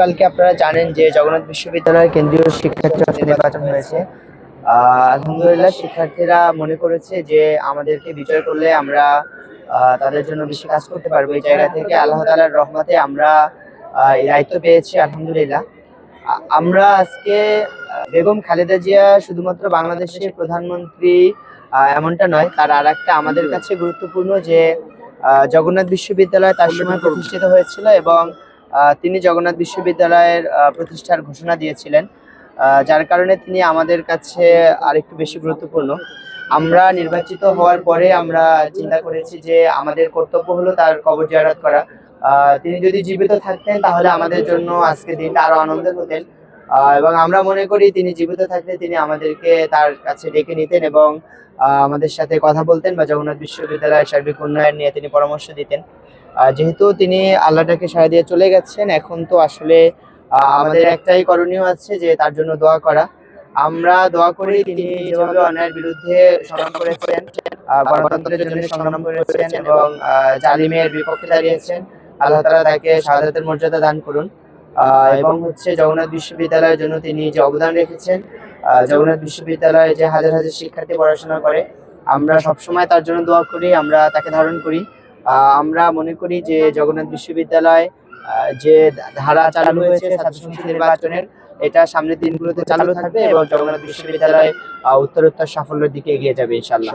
কালকে আপনারা জানেন যে জগন্নাথ বিশ্ববিদ্যালয়ের কেন্দ্রীয় শিক্ষার্থী নির্বাচন হয়েছে। আলহামদুলিল্লাহ, শিক্ষার্থীরা মনে করেছে যে আমাদেরকে বিজয় করলে আমরা তাদের জন্য বেশি কাজ করতে পারব। এই জায়গা থেকে আল্লাহ তালার রহমতে আমরা এই দায়িত্ব পেয়েছি, আলহামদুলিল্লাহ। আমরা আজকে বেগম খালেদা জিয়া শুধুমাত্র বাংলাদেশের প্রধানমন্ত্রী এমনটা নয় তার আর একটা আমাদের কাছে গুরুত্বপূর্ণ যে জগন্নাথ বিশ্ববিদ্যালয় তার সময় প্রতিষ্ঠিত হয়েছিল এবং তিনি জগন্নাথ বিশ্ববিদ্যালয়ের প্রতিষ্ঠার ঘোষণা দিয়েছিলেন যার কারণে তিনি আমাদের কাছে আরেকটু বেশি গুরুত্বপূর্ণ। আমরা নির্বাচিত হওয়ার পরে আমরা চিন্তা করেছি যে আমাদের কর্তব্য হলো তার কবর জিয়ারত করা। তিনি যদি জীবিত থাকতেন, তাহলে আমাদের জন্য আজকে দিনটা আরও আনন্দের হতেন। এবং আমরা মনে করি তিনি জীবিত থাকলে তিনি আমাদেরকে তার কাছে ডেকে নিতেন এবং আমাদের সাথে কথা বলতেন বা জগন্নাথ বিশ্ববিদ্যালয়ের সার্বিক উন্নয়ন নিয়ে তিনি পরামর্শ দিতেন। যেহেতু তিনি আল্লাহটাকে সাড়া দিয়ে চলে গেছেন, এখন তো আসলে আমাদের একটাই করণীয় আছে যে তার জন্য দোয়া করা। আমরা দোয়া করি তিনি যেভাবে অন্যায়ের বিরুদ্ধে সংগ্রাম করেছেন গণতন্ত্রের জন্য সংগ্রাম করেছেন এবং জালিমের বিপক্ষে দাঁড়িয়েছেন আল্লাহ তালা তাকে শাহাদাতের মর্যাদা দান করুন। আহ, এবং হচ্ছে জগন্নাথ বিশ্ববিদ্যালয়ের জন্য তিনি যে অবদান রেখেছেন জগন্নাথ বিশ্ববিদ্যালয়ে যে হাজার হাজার শিক্ষার্থী পড়াশোনা করে আমরা সবসময় তার জন্য দোয়া করি আমরা তাকে ধারণ করি। আমরা মনে করি যে জগন্নাথ বিশ্ববিদ্যালয় যে ধারা চালু হয়েছে ছাত্র সংসদ নির্বাচনের এটা সামনের দিনগুলোতে চালু থাকবে এবং জগন্নাথ বিশ্ববিদ্যালয় উত্তরোত্তর সাফল্যের দিকে এগিয়ে যাবে ইনশাল্লাহ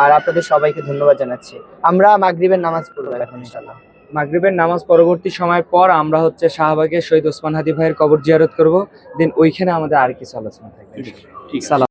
আর আপনাদের সবাইকে ধন্যবাদ জানাচ্ছি। আমরা মাগরিবের নামাজ পড়ব এখন ইনশাল্লাহ মাগরিবের নামাজ পরবর্তী সময় পর আমরা হচ্ছে শাহবাগে শহীদ ওসমান হাদি ভাইয়ের কবর জিয়ারত করব। দেন ওইখানে আমাদের আর কিছু আলোচনা থাকবে। সালাম।